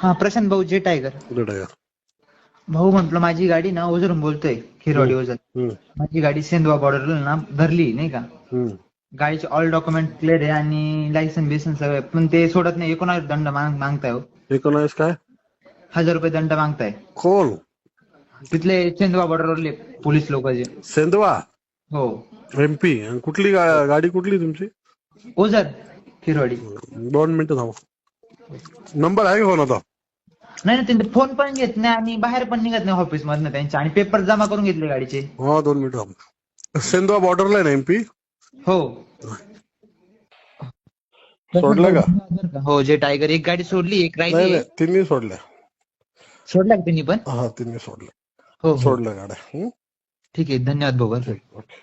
हा प्रशांत भाऊ जे टायगर भाऊ म्हटलं माझी गाडी ना ओझरून बोलतोय खिरवाडी ओझर. माझी गाडी सेंदवा बॉर्डरला ना धरली नाही का. गाडीचे ऑल डॉक्युमेंट क्लिअर आहे आणि लायसन बिसन सगळं. पण ते सोडत नाही एकोणावीस दंड माग- मागताय हो. एकोणावीस काय? हजार रुपये दंड मागताय. कोण? तिथले सेंदवा बॉर्डरवरले पोलीस लोक जे. सेंदवा हो. एमपी कुठली गाडी कुठली तुमची? ओझर खिरवाडी. दोन मिनिटं थांबा. नंबर आहे का कोणाचा नाही नाही त्यांचे फोन पण घेत नाही आणि बाहेर पण निघत नाही ऑफिस मधनं त्यांच्या आणि पेपर जमा करून घेतले गाडीचे. हा दोन मिनिटं थांबा. सेंदवा बॉर्डरला आहे ना एमपी हो. सोडलं का? हो जे टायगर एक गाडी सोडली एक राहिली. नाही तिन्ही सोडल्या. सोडला का त्यांनी पण? हा तिन्ही सोडल्या. हो हो. सोडल्या गाड्या? ठीक आहे धन्यवाद भाऊ ओके.